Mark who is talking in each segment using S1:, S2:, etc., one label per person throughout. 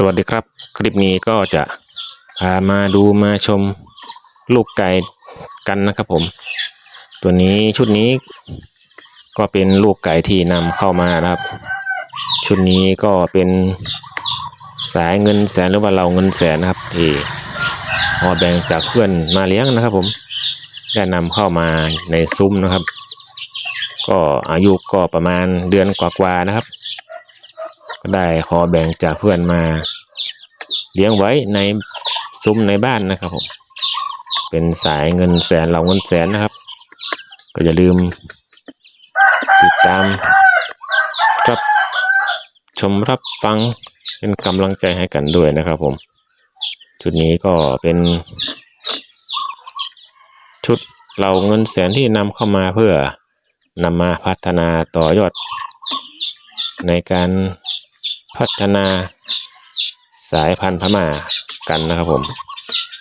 S1: สวัสดีครับ คลิปนี้ก็จะพามาดูมาชมลูกไก่กันนะครับผม ตัวนี้ชุดนี้ก็เป็นลูกไก่ที่นำเข้ามานะครับ ชุดนี้ก็เป็นสายเงินแสนหรือว่าเราเงินแสนนะครับที่พอแบ่งจากเพื่อนมาเลี้ยงนะครับผมได้นำเข้ามาในซุ้มนะครับ ก็อายุก็ประมาณเดือนกว่าๆนะครับ ก็ได้ขอแบ่งจากเพื่อนมา เลี้ยงไว้ในซุ้มในบ้านนะครับผมเป็นสายเงินแสนเราเงินแสนนะครับ ก็อย่าลืม ติดตามรับชมรับฟังเป็นกำลังใจให้กันด้วยนะครับผม ชุดนี้ก็เป็น ชุดเราเงินแสนที่นำเข้ามาเพื่อนำมาพัฒนาต่อยอด ในการ พัฒนาสายพันธุ์พม่ากันนะครับผม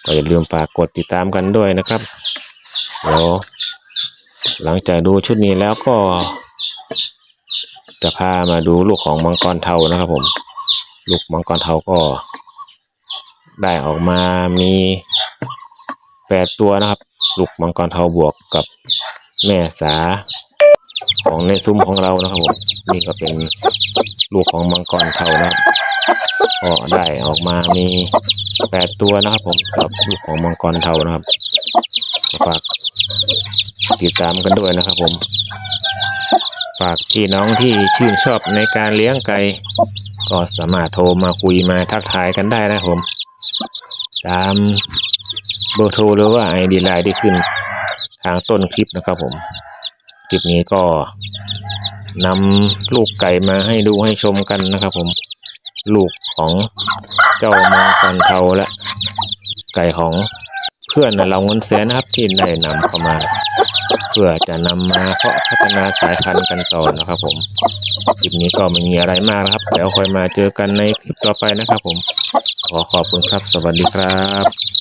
S1: ก็อย่าลืมฝากกดติดตามกันด้วยนะครับเดี๋ยวหลังจากดูชุดนี้แล้วก็ จะพามาดูลูกของมังกรเทานะครับผม ลูกมังกรเทาก็ ได้ออกมามีแปดตัวนะครับ ลูกมังกรเทาบวกกับแม่สา ของในซุ้มของเรานะครับผมนี่ก็เป็นลูกของมังกรเทานะครับก็ได้ออกมามีแปดตัวนะครับผมกับลูกของมังกรเทานะครับฝากติดตามกันด้วยนะครับผม ฝากพี่น้องที่ชื่นชอบในการเลี้ยงไก่ก็สามารถโทรมาคุยมาทักทายกันได้นะครับผม ตามเบอร์โทรหรือว่าไอดีไลน์ที่ขึ้นทางต้นคลิปนะครับผม คลิปนี้ก็นำลูกไก่มาให้ดูให้ชมกันนะครับ ผมลูกของเจ้ามังกรเทาและไก่ของเพื่อนเราเงินแสนนะครับที่ได้นำเข้ามา เพื่อจะนำมาเพาะพัฒนาสายพันธุ์กันต่อนะครับผมคลิปนี้ก็ไม่มีอะไรมากนะครับเดี๋ยวค่อยมาเจอกันในคลิปต่อไปนะครับ ผมขอขอบคุณครับสวัสดีครับ